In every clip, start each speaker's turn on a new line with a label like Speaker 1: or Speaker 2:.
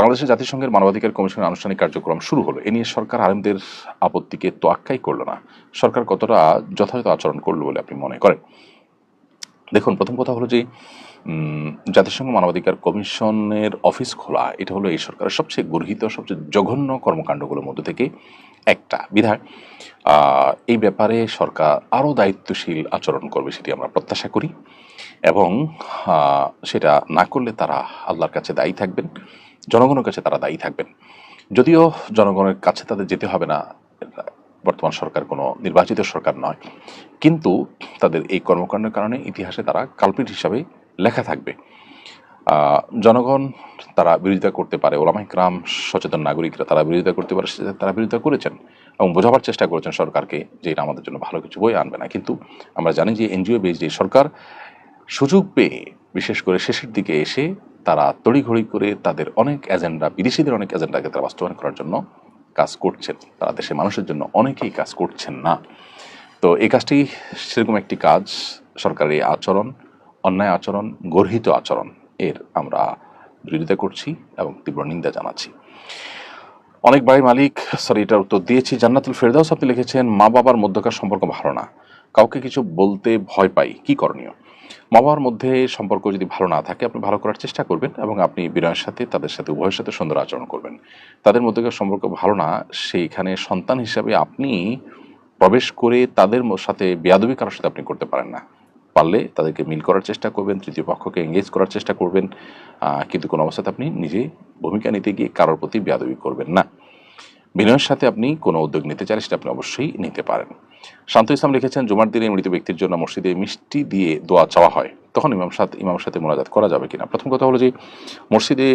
Speaker 1: বাংলাদেশের জাতিসংঘের মানবাধিকার কমিশনের আনুষ্ঠানিক কার্যক্রম শুরু হলো। এ নিয়ে সরকার আলেমদের আপত্তিকে তোয়াক্কাই করল না। সরকার কতটা যথাযথ আচরণ করল বলে আপনি মনে করেন? দেখুন, প্রথম কথা হলো যে জাতিসংঘ মানবাধিকার কমিশনের অফিস খোলা, এটা হলো এই সরকারের সবচেয়ে গর্হিত, সবচেয়ে জঘন্য কর্মকাণ্ডগুলোর মধ্যে থেকে একটা। বিধায় এই ব্যাপারে সরকার আরও দায়িত্বশীল আচরণ করবে সেটি আমরা প্রত্যাশা করি এবং সেটা না করলে তারা আল্লাহর কাছে দায়ী থাকবেন। জনগণের কাছে তারা দায়ী থাকবেন। যদিও জনগণের কাছে তাদের যেতে হবে না, বর্তমান সরকার কোনো নির্বাচিত সরকার নয়, কিন্তু তাদের এই কর্মকাণ্ডের কারণে ইতিহাসে তারা কালপিট হিসাবে লেখা থাকবে। জনগণ তারা বিরোধিতা করতে পারে, ওলামা ইকরাম, সচেতন নাগরিকরা তারা বিরোধিতা করতে পারে তারা বিরোধিতা করেছেন এবং বোঝাবার চেষ্টা করেছেন সরকারকে যে এটা আমাদের জন্য ভালো কিছু বই আনবে না। কিন্তু আমরা জানি যে এনজিও বেসড এই সরকার সুযোগ পেয়ে, বিশেষ করে শেষের দিকে এসে তারা তড়িঘড়ি করে তাদের অনেক এজেন্ডা, বিদেশিদের অনেক এজেন্ডাকে তারা বাস্তবায়ন করার জন্য কাজ করছেন। তারা দেশের মানুষের জন্য অনেকেই কাজ করছেন না। তো এই কাজটি সেরকম একটি কাজ সরকারের আচরণ, অন্যায় আচরণ, গর্হিত আচরণ, এর আমরা বিরোধিতা করছি এবং তীব্র নিন্দা জানাচ্ছি। অনেক বাড়ি মালিক সরি এটার উত্তর দিয়েছি। জান্নাতুল ফেরদাউস আপনি লিখেছেন মা বাবার মধ্যকার সম্পর্ক ভালো না। কাউকে কিছু বলতে ভয় পাই। কি করণীয়? মা বাবার মধ্যে সম্পর্ক যদি ভালো না থাকে, আপনি ভালো করার চেষ্টা করবেন এবং আপনি বিনয়ের সাথে, তাদের সাথে, উভয়ের সাথে সুন্দর আচরণ করবেন। তাদের মধ্যকার সম্পর্ক ভালো না, সেইখানে সন্তান হিসাবে আপনি প্রবেশ করে তাদের সাথে বেয়াদবি কারোর সাথে আপনি করতে পারেন না। পারলে তাদেরকে মিল করার চেষ্টা করবেন, তৃতীয় পক্ষকে এঙ্গেজ করার চেষ্টা করবেন কিন্তু কোনো অবস্থাতে আপনি নিজে ভূমিকা নিতে গিয়ে কারোর প্রতি বেয়াদবি করবেন না। বিনয়ের সাথে আপনি কোনো উদ্যোগ নিতে চাইলে সেটা আপনি অবশ্যই নিতে পারেন। শান্ত ইসলাম লিখেছেন, জুমার দিনে মৃত ব্যক্তির জন্য মসজিদে মিষ্টি দিয়ে দোয়া চাওয়া হয়। তখন ইমাম সাথে ইমামের সাথে মোনাজাত করা যাবে কিনা? প্রথম কথা হলো যে, মসজিদে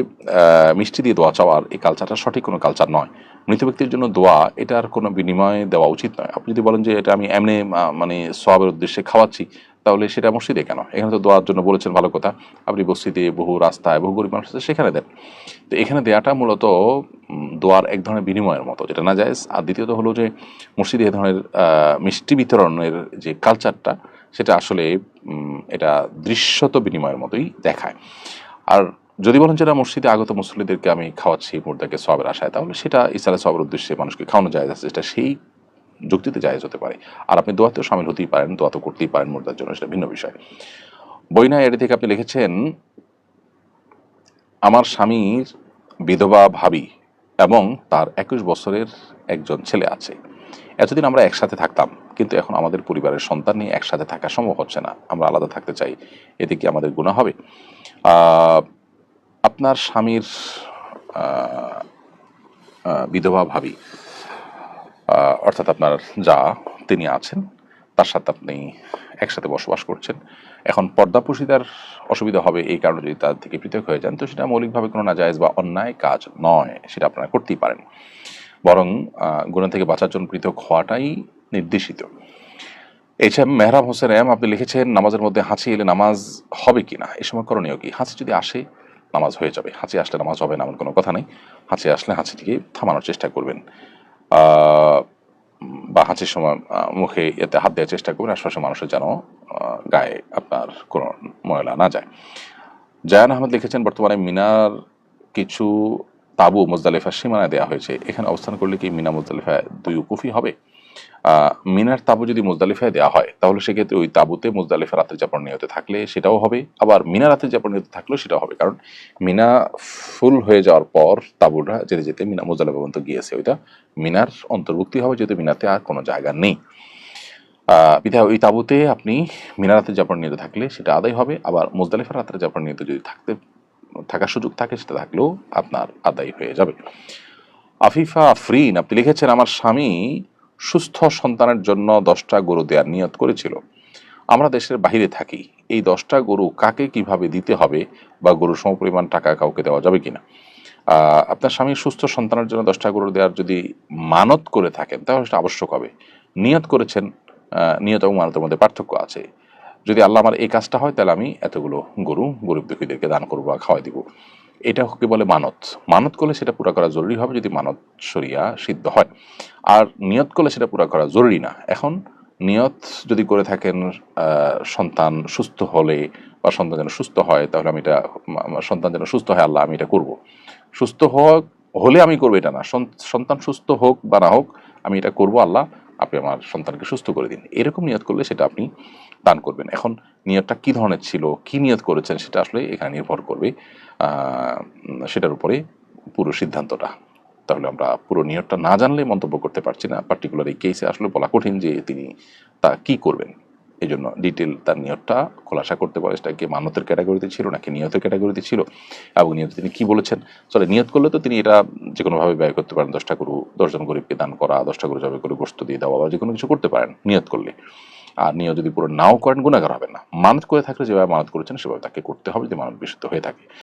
Speaker 1: মিষ্টি দিয়ে দোয়া চাওয়ার এই কালচারটা সঠিক কোনো কালচার নয়। মৃত ব্যক্তির জন্য দোয়া, এটার কোনো বিনিময়ে দেওয়া উচিত নয়। আপনি যদি বলেন যে, এটা আমি এমনি মানে সবের উদ্দেশ্যে খাওয়াচ্ছি তাহলে সেটা মসজিদে কেন? এখানে তো দোয়ার জন্য বলেছেন, ভালো কথা। আপনি মসজিদে বহু রাস্তায় বহু গরিব মানুষ সেখানে দেন। তো এখানে দেয়াটা মূলত দোয়ার এক ধরনের বিনিময়ের মতো, যেটা না যায় আর দ্বিতীয়ত হলো যে, মসজিদে এ ধরনের মিষ্টি বিতরণের যে কালচারটা সেটা আসলে এটা দৃশ্যত বিনিময়ের মতোই দেখায়। আর যদি বলেন যেটা মসজিদে আগত মুসল্লিদেরকে আমি খাওয়াচ্ছি মুর্দাকে সবের আশায়, তাহলে সেটা ইসলামের সবের উদ্দেশ্যে মানুষকে খাওয়ানো যায় আছে সেটা সেই যুক্তিতে জায়েজ হতে পারে। আর আপনি দোয়াতেও সামিল হতেই পারেন, দোয়া তো করতেই পারেন মুর্দার জন্য সেটা ভিন্ন বিষয়। বইনা এটি থেকে আপনি লিখেছেন, আমার স্বামীর বিধবা ভাবি এবং তার একুশ বছরের একজন ছেলে আছে। এতদিন আমরা একসাথে থাকতাম, কিন্তু এখন আমাদের পরিবারের সন্তান নিয়ে একসাথে থাকা সম্ভব হচ্ছে না। আমরা আলাদা থাকতে চাই। এতে কি আমাদের গুণা হবে? আপনার স্বামীর বিধবা ভাবি অর্থাৎ আপনার যা তিনি আছেন, তার সাথে আপনি একসাথে বসবাস করছেন। এখন পর্দাপুষিতার অসুবিধা হবে এই কারণে যদি তার থেকে পৃথক হয়ে যান, তো সেটা মৌলিকভাবে কোনো নাজায়জ বা অন্যায় কাজ নয়, সেটা আপনারা করতেই পারেন। বরং গুণা থেকে বাঁচার জন্য পৃথক হওয়াটাই নির্দেশিত। এছাড়া মেহরাব হোসেন এম, আপনি লিখেছেন, নামাজের মধ্যে হাঁচি এলে নামাজ হবে কি না? এই সময় করণীয় কি? হাঁচি যদি আসে, নামাজ হয়ে যাবে। হাঁচি আসলে নামাজ হবে না, এমন কোনো কথা নেই। হাঁচি আসলে হাঁচিটিকে থামানোর চেষ্টা করবেন। বা হাঁচির সময় মুখে এতে হাত দেওয়ার চেষ্টা করবেন আশপাশের মানুষের যেন গায়ে আপনার কোনো ময়লা না যায়। জায়ান আহমেদ লিখেছেন, বর্তমানে মিনার কিছু তাবু মুজদালিফার সীমানায় দেওয়া হয়েছে। এখানে অবস্থান করলে কি মিনা মুজদালিফায় দুই উকুফি হবে? মিনার তাবু যদি মুজদালিফায় দেওয়া হয়, তাহলে সেক্ষেত্রে ওই তাবুতে মুজদালিফা রাতের যাপন নিয়ত থাকলে সেটাও হবে। আবার মিনা রাতের যাপন নিয়ত থাকলেও সেটাও হবে, কারণ মিনা ফুল হয়ে যাওয়ার পর তাবুটা যেতে যেতে মিনা মুজদালিফা পর্যন্ত গিয়েছে। ওইটা মিনার অন্তর্ভুক্তি হবে, যেহেতু মিনাতে আর কোনো জায়গা নেই। বিধায় ওই তাবুতে আপনি মিনা রাতের যাপন নিয়ত থাকলে সেটা আদায় হবে। আবার মুজদালিফা রাতের যাপন নিয়ত যদি থাকতে, থাকার সুযোগ থাকে, সেটা থাকলেও আপনার আদায় হয়ে যাবে। আফিফা আফরিন, আপনি লিখেছেন, আমার স্বামী সুস্থ সন্তানের জন্য দশটা গরু দেওয়ার নিয়ত করেছিল। আমরা দেশের বাইরে থাকি। এই দশটা গরু কাকে কীভাবে দিতে হবে বা গরুর সমপরিমাণ টাকা কাউকে দেওয়া যাবে কিনা? আপনার স্বামী সুস্থ সন্তানের জন্য দশটা গরু দেওয়ার যদি মানত করে থাকেন, তাহলে সেটা আবশ্যক হবে। নিয়ত করেছেন নিয়ত এবং মানতের মধ্যে পার্থক্য আছে। যদি আল্লাহ আমার এই কাজটা হয়, তাহলে আমি এতগুলো গরু গরিব দুঃখীদেরকে দান করব বা খাওয়াই দিব। এটা কি বলে মানত। মানত করলে সেটা পুরা করা জরুরি হবে যদি মানত সরিয়া সিদ্ধ হয়। আর নিয়ত করলে সেটা পুরা করা জরুরি না। এখন নিয়ত যদি করে থাকেন সন্তান সুস্থ হলে বা সন্তান যেন সুস্থ হয়, তাহলে আমি এটা সন্তান যেন সুস্থ হয়, আল্লাহ আমি এটা করব। সুস্থ হোক হলে আমি করব এটা না। সন্তান সুস্থ হোক বা না হোক, আমি এটা করব, আল্লাহ আপনি আমার সন্তানকে সুস্থ করে দিন। এরকম নিয়ত করলে সেটা আপনি দান করবেন। এখন নিয়তটা কি ধরনের ছিল, কি নিয়ত করেছেন সেটা আসলে এখানে নির্ভর করবে সেটার উপরে পুরো সিদ্ধান্তটা। তাহলে আমরা পুরো নিয়তটা না জানলে মন্তব্য করতে পারছি না। পার্টিকুলার এই কেসে আসলে বলা কঠিন যে তিনি তা কি করবেন। এই জন্য ডিটেল তার নিয়তটা খোলাসা করতে পারে। সেটা কি মানতের ক্যাটাগরিতে ছিল নাকি নিয়তের ক্যাটাগরিতে ছিল? এবং নিয়ত তিনি কি বলেছেন? চলে, নিয়ত করলে তো তিনি এটা যে কোনোভাবে ব্যয় করতে পারেন। দশটা গরু দশজন গরিবকে দান করা, দশটা গরু জবে করে গোস্ত দিয়ে দেওয়া বা যে কোনো কিছু করতে পারেন নিয়ত করলে। আর নিয়ত যদি পুরো নাও করেন গুণাগার হবে না। মানত করে থাকলে যেভাবে মানত করেছেন, সেভাবে তাকে করতে হবে যে মানত বিশুদ্ধ হয়ে থাকে।